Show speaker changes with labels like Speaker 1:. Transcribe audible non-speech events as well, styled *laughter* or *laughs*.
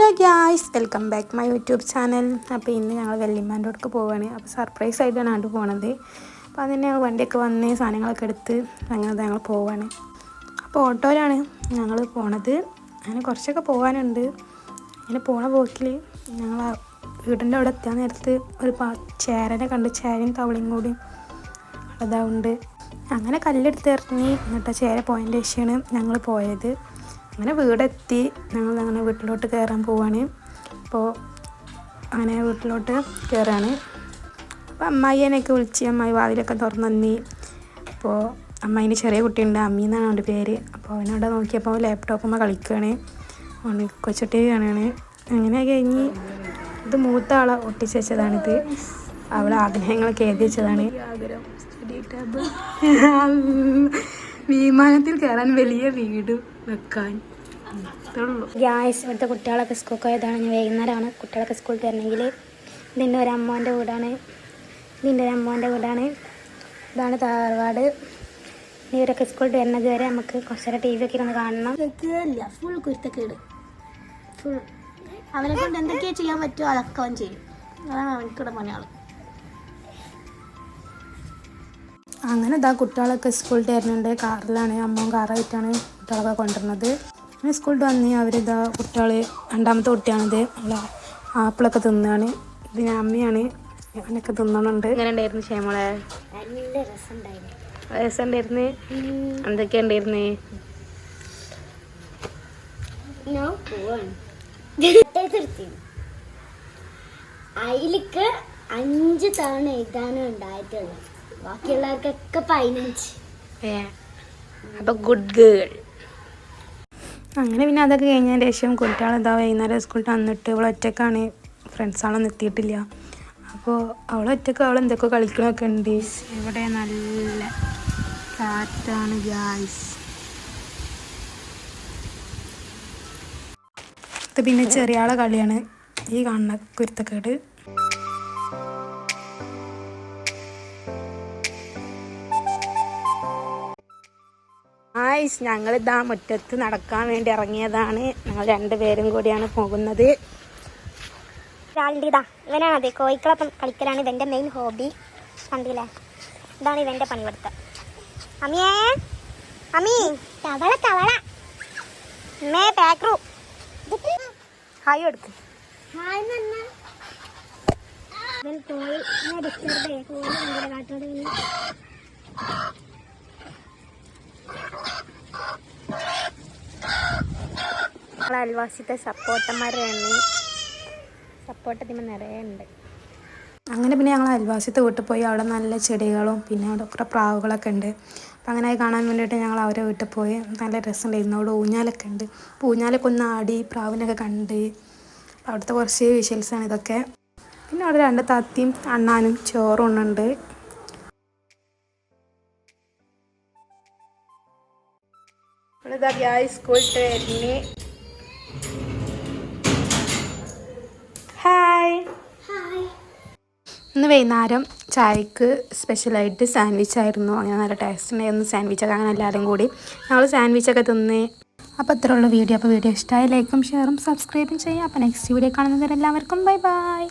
Speaker 1: Hello guys welcome back my YouTube channel. അപ്പോൾ ഇന്ന് ഞങ്ങൾ വെള്ളിമാന്റെ അടുക്ക് പോവുകയാണ് അപ്പോൾ സർപ്രൈസ് ആയിട്ടാണ് ആണ്ട് പോണത്. അപ്പോൾ അതിന് ഞങ്ങൾ വണ്ടിയൊക്കെ വന്ന് സാധനങ്ങളൊക്കെ എടുത്ത് അങ്ങനെ ഞങ്ങൾ പോവുകയാണ് അപ്പോൾ ഓട്ടോയിലാണ് ഞങ്ങൾ പോണത്. അങ്ങനെ കുറച്ചൊക്കെ പോകാനുണ്ട് അങ്ങനെ പോണ പോക്കിൽ ഞങ്ങൾ വീടിന്റെ അവിടെ എത്താൻ നേരത്ത് ഒരു പാ ചേരനെ കണ്ട് ചേരയും തവളയും കൂടി അതാവുണ്ട് അങ്ങനെ കല്ലെടുത്ത് ഇറങ്ങി എന്നിട്ട് ചേര പോയതിന്റെ ശേഷമാണ് ഞങ്ങൾ പോയത്. അങ്ങനെ വീടെത്തി ഞങ്ങൾ അങ്ങനെ വീട്ടിലോട്ട് കയറാൻ പോവാണ്. അപ്പോൾ അങ്ങനെ വീട്ടിലോട്ട് കയറാണ്. അപ്പോൾ അമ്മായിനെയൊക്കെ വിളിച്ച് അമ്മായി വാതിലൊക്കെ തുറന്നു തന്നി. അപ്പോൾ അമ്മായിന്റെ ചെറിയ കുട്ടിയുണ്ട് അമ്മി എന്നാണ് അവന്റെ പേര്. അപ്പോൾ അവനോട് നോക്കിയപ്പോൾ ലാപ്ടോപ്പുമ്മ കളിക്കുകയാണ്. അവന് കൊച്ചു ടി വി കാണുകയാണ്. അങ്ങനെ കഴിഞ്ഞ് ഇത് മൂത്ത ആളെ ഒട്ടിച്ച് വെച്ചതാണിത്. അവളെ ആഗ്രഹങ്ങളൊക്കെ എഴുതി വെച്ചതാണ്. *laughs* വിമാനത്തിൽ കയറാൻ വലിയ വീട് വെക്കാൻ.
Speaker 2: ഗ്യാസ് ഇവിടുത്തെ കുട്ടികളൊക്കെ സ്കൂൾ പോയതാണ്. ഞാൻ വൈകുന്നേരമാണ് കുട്ടികളൊക്കെ സ്കൂളിൽ വരണമെങ്കിൽ ഇതിന്റെ ഒരു അമ്മോന്റെ വീടാണ്. ഇതിന്റെ ഒരു അമ്മോന്റെ വീടാണ്. ഇതാണ് താറവാട്. ഇവരൊക്കെ സ്കൂളിൽ വരുന്നത് വരെ നമുക്ക് കുറച്ചേരം ടി വി ഒക്കെ ഇരുന്ന് കാണണം.
Speaker 3: ഫുൾ കുരുത്തക്കേട്. ഫുൾ അവനെ കൊണ്ട് എന്തൊക്കെയാ ചെയ്യാൻ പറ്റുമോ അതൊക്കെ അവൻ ചെയ്യും. അതാണ് അവനക്കിടെ മലയാളം
Speaker 1: അങ്ങനെ ഇതാ കുട്ടികളൊക്കെ സ്കൂളിൽ വരുന്നുണ്ട്. കാറിലാണ്. അമ്മ കാറായിട്ടാണ് കുട്ടികളൊക്കെ കൊണ്ടുവരുന്നത്. അങ്ങനെ സ്കൂളിൽ വന്ന് അവരിതാ കുട്ടികൾ രണ്ടാമത്തെ കുട്ടിയാണിത്. അവൾ ആപ്പിളൊക്കെ തിന്നാണ്. ഇത് ഞാൻ അമ്മയാണ് അവനൊക്കെ തിന്നണുണ്ട്. എങ്ങനെ ഉണ്ടായിരുന്നു ക്ഷേമളെ
Speaker 2: നല്ല രസമുണ്ടായിരുന്നു.
Speaker 1: എന്തൊക്കെ എന്തൊക്കെയാ ഉണ്ടായിരുന്നേ?
Speaker 2: അതിലേക്ക് അഞ്ച് തവണ എഴുതാനും ഉണ്ടായിട്ടുള്ളൂ. ബാക്കിയുള്ളവർക്കൊക്കെ പതിനഞ്ച്.
Speaker 1: അപ്പൊ അപ്പോൾ ഗുഡ് ഗേൾ അങ്ങനെ പിന്നെ അതൊക്കെ കഴിഞ്ഞതിന് ശേഷം കുട്ടികൾ എന്താ വൈകുന്നേരം സ്കൂളിൽ വന്നിട്ട് ഇവിടെ ഒറ്റക്കാണ്. ഫ്രണ്ട്സാളൊന്നും എത്തിയിട്ടില്ല. അപ്പോൾ അവൾ ഒറ്റയ്ക്ക് അവൾ എന്തൊക്കെ കളിക്കണമൊക്കെ ഉണ്ട്. ഇവിടെ നല്ല കാറ്റാണ് ഗ്യാസ് ഇത് പിന്നെ ചെറിയ ആളെ കളിയാണ്. ഈ കാണുന്ന കുരുത്തക്കേട്. ആയിസ് ഞങ്ങൾ ഇതാ മുറ്റത്ത് നടക്കാൻ വേണ്ടി ഇറങ്ങിയതാണ്. ഞങ്ങൾ രണ്ടുപേരും കൂടിയാണ് പോകുന്നത്.
Speaker 2: ഇതാ ഇവനാണ് അതെ. കോഴിക്കളപ്പം കളിക്കലാണ് ഇവന്റെ മെയിൻ ഹോബി കണ്ടില്ലേ? ഇതാണ് ഇവന്റെ പണിപ്പെടുത്തം അമ്മിയേ അമ്മി തവള തവള. മേ പാക്രു
Speaker 1: ഹായ് എടുക്ക്.
Speaker 2: കോഴി ഡിസ്റ്റർബ് കാട്ടോട്
Speaker 1: ഞങ്ങളെ അയൽവാസിത്തെ സപ്പോർട്ട് ഇതിന് നിറയെ ഉണ്ട്. അങ്ങനെ പിന്നെ ഞങ്ങൾ അയൽവാസിത്തെ വീട്ടിൽ പോയി അവിടെ നല്ല ചെടികളും പിന്നെ അവിടെ കുറേ പ്രാവുകളൊക്കെ ഉണ്ട്. അപ്പം അങ്ങനെ കാണാൻ വേണ്ടിയിട്ട് ഞങ്ങൾ അവരെ വീട്ടിൽ പോയി. നല്ല രസമുണ്ടായിരുന്നു അവിടെ ഊഞ്ഞാലൊക്കെ ഉണ്ട്. അപ്പോൾ ഊഞ്ഞാലൊക്കെ ഒന്ന് ആടി പ്രാവിനൊക്കെ കണ്ട് അവിടുത്തെ കുറച്ച് വിഷ്വൽസാണ് ഇതൊക്കെ. പിന്നെ അവിടെ രണ്ട് തത്തിയും അണ്ണാനും ചോറും ഉണ്ട് ഇവിടെ വ്യാഴ് സ്കൂളിട്ട് വരുന്നേ. ഹായ്. ഇന്ന് വൈകുന്നേരം ചായക്ക് സ്പെഷ്യലായിട്ട് സാൻഡ്വിച്ച് ആയിരുന്നു. അങ്ങനെ നല്ല ടേസ്റ്റ് ഉണ്ടായിരുന്നു സാൻഡ്വിച്ചൊക്കെ അങ്ങനെ എല്ലാവരും കൂടി. ഞങ്ങൾ സാൻഡ്വിച്ചൊക്കെ തിന്ന്. അപ്പോൾ അത്ര ഉള്ള വീഡിയോ. അപ്പോൾ വീഡിയോ ഇഷ്ടമായി ലൈക്കും ഷെയറും സബ്സ്ക്രൈബും ചെയ്യാം. അപ്പോൾ നെക്സ്റ്റ് വീഡിയോ കാണുന്നവരെല്ലാവർക്കും ബൈ ബൈ